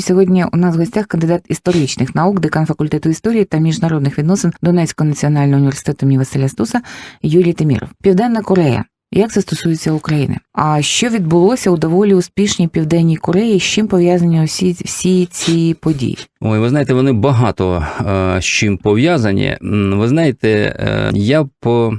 Сьогодні у нас в гостях кандидат історичних наук, декан факультету історії та міжнародних відносин Донецького національного університету імені Василя Стуса Юрій Тиміров. Південна Корея. Як це стосується України? А що відбулося у доволі успішній південній Кореї? З чим пов'язані усі всі ці події? Ой, ви знаєте, вони багато е, з чим пов'язані. Ви знаєте, е, я по.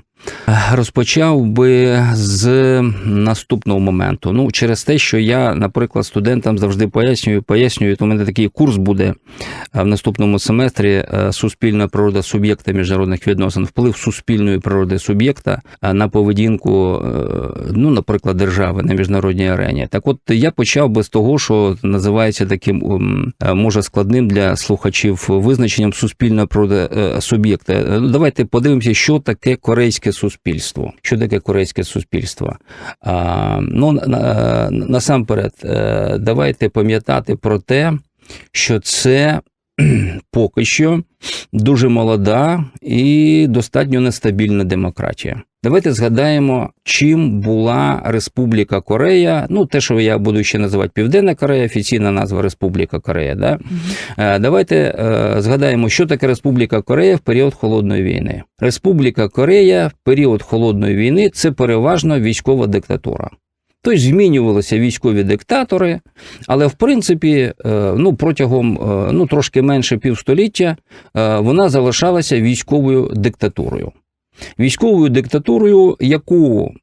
Розпочав би з наступного моменту. Ну, через те, що я, наприклад, студентам завжди пояснюю, пояснюю, то у мене такий курс буде е, в наступному семестрі е, суспільна природа суб'єкта міжнародних відносин, вплив суспільної природи суб'єкта е, на поведінку, ну, наприклад, держави на міжнародній арені. Так, от я почав би з того, що називається таким може складним для слухачів визначенням суспільна природа суб'єкта. Е, Давайте подивимося, що таке корейське суспільство. Що таке корейське суспільство? А, ну, на, на- насамперед, е, давайте пам'ятати про те, що це поки що дуже молода і достатньо нестабільна демократія. Давайте згадаємо, чим була Республіка Корея. Ну, те, що я буду ще називати Південна Корея, офіційна назва Республіка Корея. Да? Е, Давайте е, згадаємо, що таке Республіка Корея в період холодної війни. Республіка Корея в період холодної війни це переважно військова диктатура. Тобто змінювалися військові диктатори, але в принципі, е, ну протягом е, ну трошки менше півстоліття е, вона залишалася військовою диктатурою. Військовою диктатурою, яку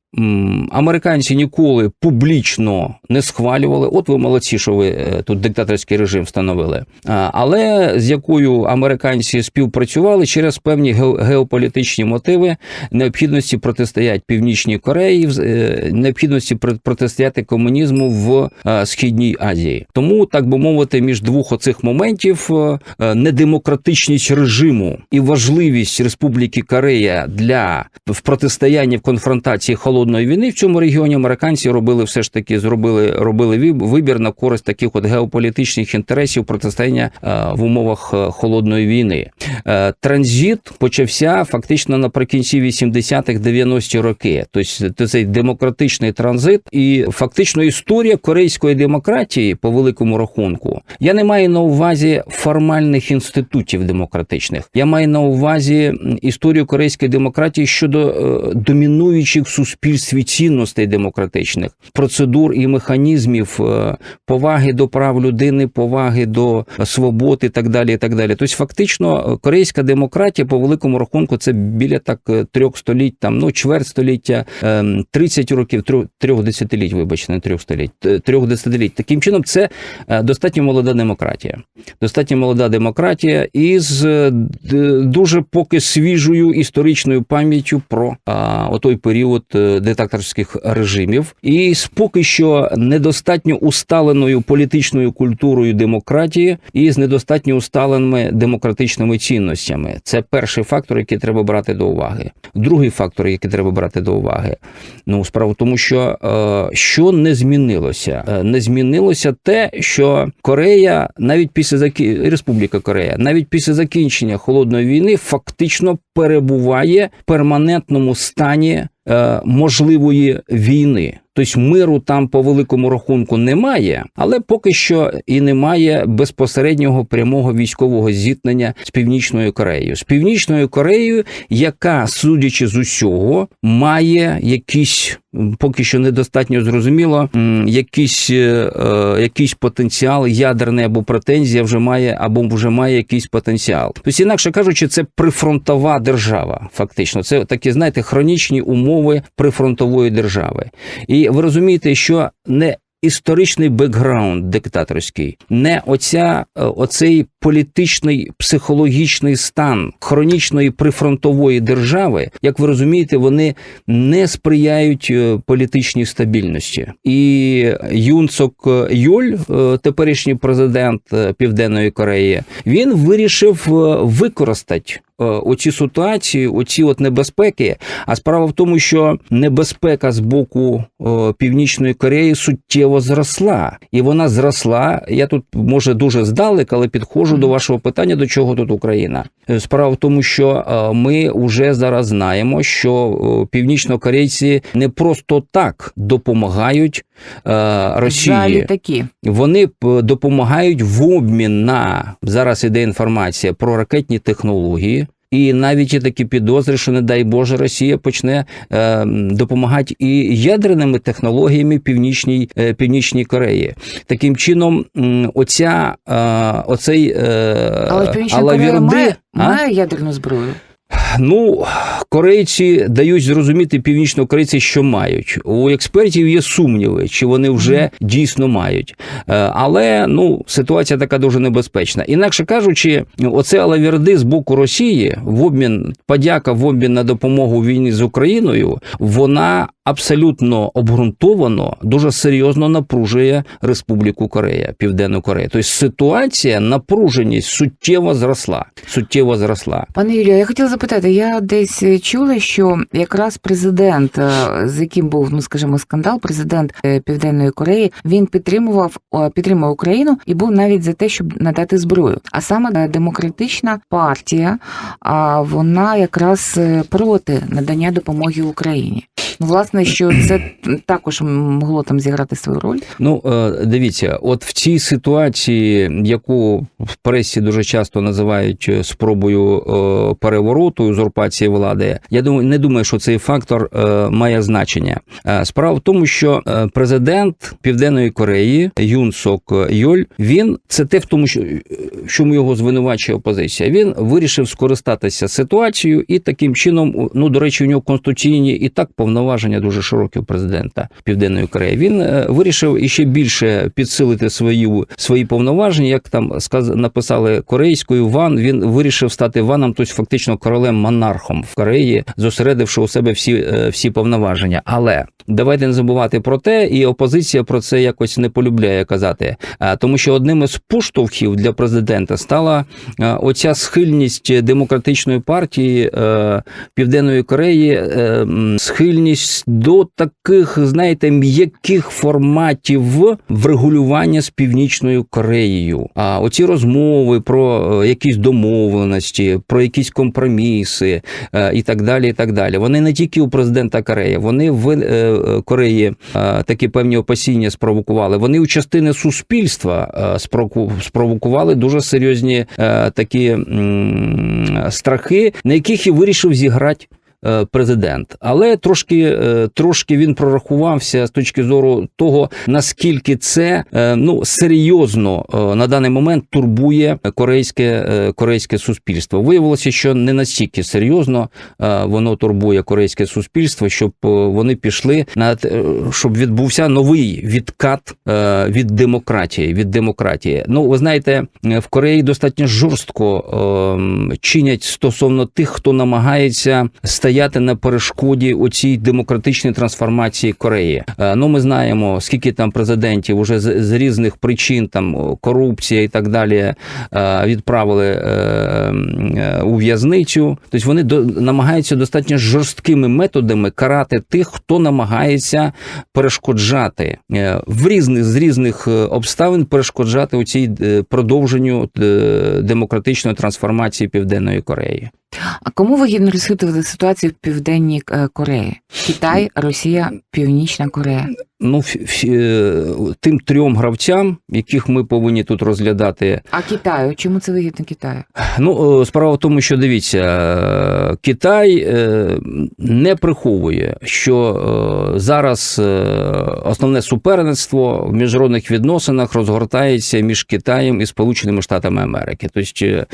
американці ніколи публічно не схвалювали. От ви молодці, що ви е, тут диктаторський режим встановили. Але з якою американці співпрацювали через певні ге- геополітичні мотиви, необхідності протистояти Північній Кореї, е, необхідності пр- протистояти комунізму в е, Східній Азії. Тому, так би мовити, між двох оцих моментів недемократичність режиму і важливість Республіки Корея для в протистоянні в конфронтації холодної війни в цьому регіоні американці робили все ж таки зробили робили виб- вибір на користь таких от геополітичних інтересів протистояння е, в умовах е, холодної війни. Е, Транзит почався фактично наприкінці 80-х 90-ті роки. Тобто цей демократичний транзит і фактично історія корейської демократії по великому рахунку. Я не маю на увазі формальних інститутів демократичних. Я маю на увазі історію корейської демократії щодо домінуючих в суспільстві цінностей демократичних, процедур і механізмів е, поваги до прав людини, поваги до свободи так далі. І так далі. Тобто, фактично, е, корейська демократія по великому рахунку це біля так е, трьох століть, там ну чверть століття, ем, 30 років, трьох, десятиліть, вибачте, не трьох століть, трьох десятиліть. Таким чином, це достатньо молода демократія. Достатньо молода демократія із дуже поки свіжою історичною пам'яттю про а, отой період диктаторських режимів, і поки що недостатньо усталеною політичною культурою демократії і з недостатньо усталеними демократичними цінностями. Це перший фактор, який треба брати до уваги. Другий фактор, який треба брати до уваги. Ну, справа в тому, що е, що не змінилося? Е, Не змінилося те, що Корея, навіть після заки... Республіка Корея, навіть після закінчення холодної війни, фактично перебуває в перманентному стані можливої війни. Тобто миру там по великому рахунку немає, але поки що і немає безпосереднього прямого військового зіткнення з північною Кореєю. З північною Кореєю, яка, судячи з усього, має якісь поки що недостатньо зрозуміло, якийсь, е, е, якийсь потенціал ядерний або претензія вже має, або вже має якийсь потенціал. Тобто, інакше кажучи, це прифронтова держава. Фактично, це такі, знаєте, хронічні умови прифронтової держави. І ви розумієте, що не історичний бекграунд диктаторський, не оця, е, оцей політичний психологічний стан хронічної прифронтової держави, як ви розумієте, вони не сприяють е, політичній стабільності. І Юн Сок Юль, е, теперішній президент Південної Кореї, він вирішив використати оці ситуації, оці от небезпеки. А справа в тому, що небезпека з боку е, Північної Кореї суттєво зросла, і вона зросла. Я тут може дуже здалек, але підходжу до вашого питання, до чого тут Україна. Е, Справа в тому, що е, ми вже зараз знаємо, що е, північнокорейці не просто так допомагають е, Росії. За літаки. Вони допомагають в обмін на зараз іде інформація про ракетні технології. І навіть є такі підозри, що не дай Боже, Росія почне е, допомагати і ядерними технологіями Північній е, Північній Кореї. Таким чином, оця е, оцей е, Але Північна Корея має, має ядерну зброю. Ну, корейці дають зрозуміти північнокорейці, що мають. У експертів є сумніви, чи вони вже дійсно мають. Е, Але ну, ситуація така дуже небезпечна. Інакше кажучи, оце алаверди з боку Росії в обмін, подяка в обмін на допомогу війні з Україною, вона абсолютно обґрунтовано дуже серйозно напружує Республіку Корея, Південну Корею. Тобто ситуація, напруженість суттєво зросла. Суттєво зросла. Пане Юрію, я хотіла запитати, я десь чула, що якраз президент, е, з яким був, ну скажімо, скандал, президент е, Південної Кореї, він підтримував підтримав Україну і був навіть за те, щоб надати зброю. А саме е, демократична партія, а вона якраз е, проти надання допомоги Україні. Ну, власне, що це також могло там зіграти свою роль. Ну, е, дивіться, от в цій ситуації, яку в пресі дуже часто називають е, спробою е, перевороту, узурпації влади, я думаю, не думаю, що цей фактор має значення. Справа в тому, що президент Південної Кореї Юн Сок Йоль, він це те, в тому, що в чому його звинувачує опозиція. Він вирішив скористатися ситуацією і таким чином, ну до речі, у нього конституційні і так повноваження дуже широкі у президента Південної Кореї. Він е, вирішив іще більше підсилити свої, свої повноваження, як там сказ... написали корейською ван. Він вирішив стати ваном, тобто фактично королем монархом в Кореї, зосередивши у себе всі, е, всі повноваження. Але давайте не забувати про те, і опозиція про це якось не полюбляє казати. А, Тому що одним із поштовхів для президента стала е, оця схильність демократичної партії е, Південної Кореї, е, м, схильність до таких, знаєте, м'яких форматів врегулювання з Північною Кореєю. А оці розмови про е, якісь домовленості, про якісь компроміси е, і так далі. І так далі. Вони не тільки у президента Кореї, вони в е, Кореї такі певні опасіння спровокували. Вони у частини суспільства спровокували дуже серйозні такі страхи, на яких і вирішив зіграти. Е, Президент, але трошки, е, трошки він прорахувався з точки зору того, наскільки це е, ну серйозно на даний момент турбує корейське, корейське суспільство. Виявилося, що не настільки серйозно воно турбує корейське суспільство, щоб вони пішли на щоб відбувся новий відкат від демократії. Від демократії. Ну, ви знаєте, в Кореї достатньо жорстко чинять стосовно тих, хто намагається стояти на перешкоді у цій демократичній трансформації Кореї. Е, Ну, ми знаємо, скільки там президентів уже з, з різних причин, там корупція і так далі, е, відправили е, у в'язницю. Тобто вони до, намагаються достатньо жорсткими методами карати тих, хто намагається перешкоджати в різних з різних обставин перешкоджати у цій продовженню демократичної трансформації Південної Кореї. А кому вигідно розхитувати ситуацію в Південній е, Кореї? Китай, Росія, Північна Корея. Ну, е, тим трьом гравцям, яких ми повинні тут розглядати, А Китаю? Чому це вигідно Китаю? Ну, е, справа в тому, що дивіться, Китай не приховує, що зараз основне суперництво в міжнародних відносинах розгортається між Китаєм і Сполученими Штатами Америки. Тобто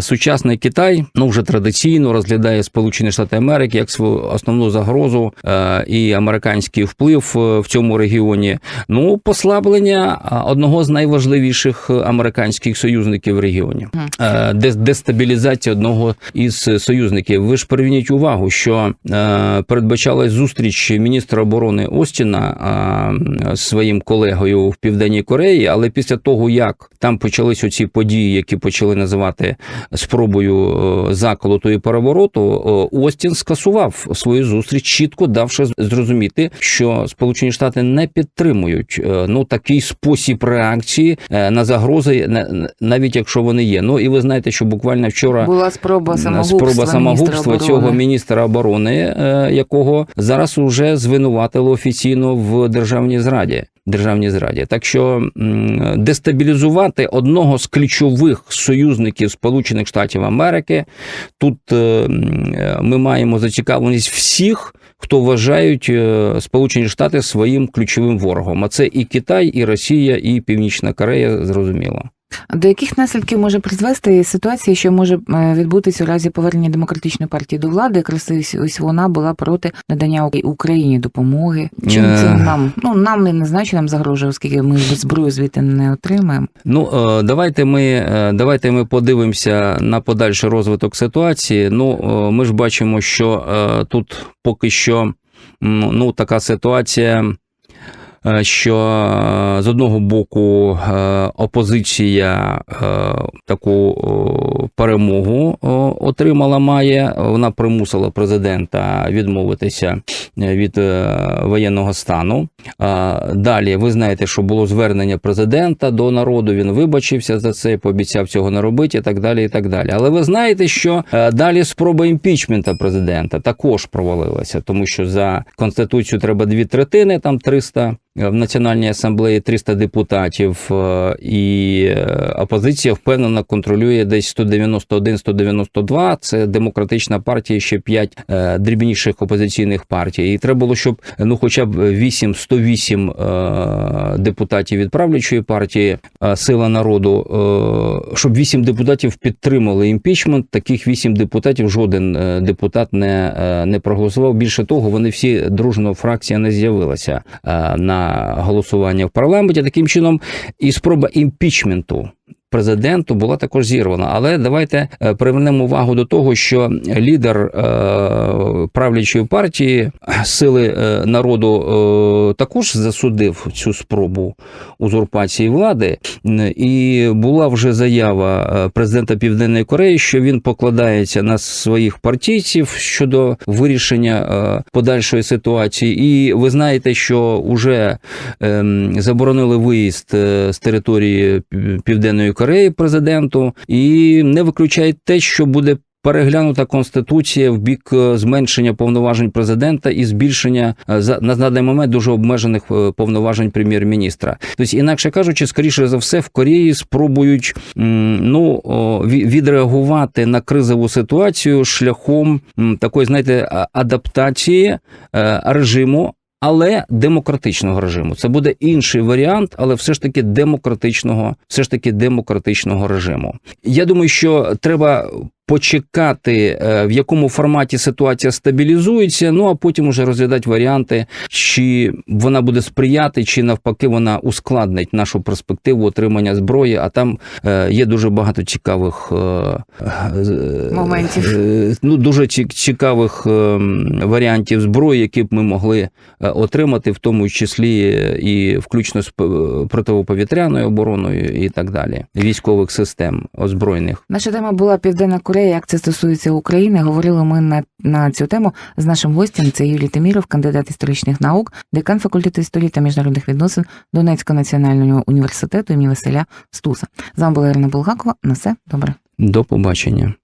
сучасний Китай ну вже традиційно розглядає Сполучені Штати Америки як свою основну загрозу е, і американський вплив е, в цьому регіоні. Ну, послаблення одного з найважливіших американських союзників в регіоні. Е, дестабілізація одного із союзників. Ви ж приверніть увагу, що е, передбачалась зустріч міністра оборони Остіна е, з своїм колегою в Південній Кореї, але після того, як там почались оці події, які почали називати спробою е, заколоту і перевороту, Остін скасував свою зустріч, чітко давши зрозуміти, що Сполучені Штати не підтримують е, ну такий спосіб реакції е, на загрози, на- навіть якщо вони є. Ну і ви знаєте, що буквально вчора Була спроба самогубства, спроба самогубства міністра цього міністра оборони, е, якого зараз уже звинуватили офіційно в державній зраді. Державній зраді, так що дестабілізувати одного з ключових союзників Сполучених Штатів Америки тут е, е, ми маємо зацікавленість всіх, хто вважають е, Сполучені Штати своїм ключовим ворогом. А це і Китай, і Росія, і Північна Корея. Зрозуміло. До яких наслідків може призвести ситуація, що може е, відбутися у разі повернення демократичної партії до влади? Якраз ось, вона була проти надання Україні допомоги. Чим Е. це нам? Ну нам не, не знаю, що нам загрожує, оскільки ми зброю звідти не отримаємо. Ну, е, давайте ми, е, давайте ми подивимося на подальший розвиток ситуації. Ну, е, ми ж бачимо, що е, тут поки що ну, така ситуація. Е, Що е, з одного боку е, опозиція таку перемогу отримала, має вона примусила президента відмовитися від воєнного стану. Далі ви знаєте, що було звернення президента до народу. Він вибачився за це, пообіцяв цього не робити, і так далі. І так далі. Але ви знаєте, що далі спроба імпічмента президента також провалилася, тому що за конституцію треба дві третини, там 300 в Національній асамблеї 300 депутатів, е, і е, опозиція впевнено контролює десь 191-192. Це демократична партія, ще 5 е, дрібніших опозиційних партій. І треба було, щоб ну, хоча б 8 108 е, депутатів від правлячої партії е, Сила народу, е, щоб 8 депутатів підтримали імпічмент. Таких 8 депутатів жоден е, депутат не, е, не проголосував. Більше того, вони всі дружно фракція не з'явилася е, голосування в парламенті. Таким чином, і спроба імпічменту. Президенту була також зірвана, але давайте е, привернемо увагу до того, що лідер е, правлячої партії сили е, народу е, також засудив цю спробу узурпації влади, і була вже заява президента Південної Кореї, що він покладається на своїх партійців щодо вирішення подальшої ситуації. І ви знаєте, що вже ем, заборонили виїзд з території Пів- Південної Кореї президенту, і не виключають те, що буде. Переглянута конституція в бік е, зменшення повноважень президента і збільшення е, на даний момент дуже обмежених е, повноважень прем'єр-міністра. Тобто, інакше кажучи, скоріше за все, в Кореї спробують ну відреагувати на кризову ситуацію шляхом такої, знаєте, адаптації режиму але демократичного режиму. Це буде інший варіант, але все ж таки демократичного, все ж таки демократичного режиму. Я думаю, що треба. Почекати, е, в якому форматі ситуація стабілізується, ну а потім уже розглядати варіанти, чи вона буде сприяти, чи навпаки вона ускладнить нашу перспективу отримання зброї. А там е, є дуже багато цікавих е, Моментів. ну дуже цікавих е, варіантів зброї, які б ми могли отримати, в тому числі і включно з п- противоповітряною обороною і так далі, військових систем озброєних. Наша тема була Південна Корея. Як це стосується України? Говорили ми на, на цю тему з нашим гостем. Це Юлій Теміров, кандидат історичних наук, декан факультету історії та міжнародних відносин Донецького національного університету імені Василя Стуса. З вами була Ірина Булгакова. На все добре. До побачення.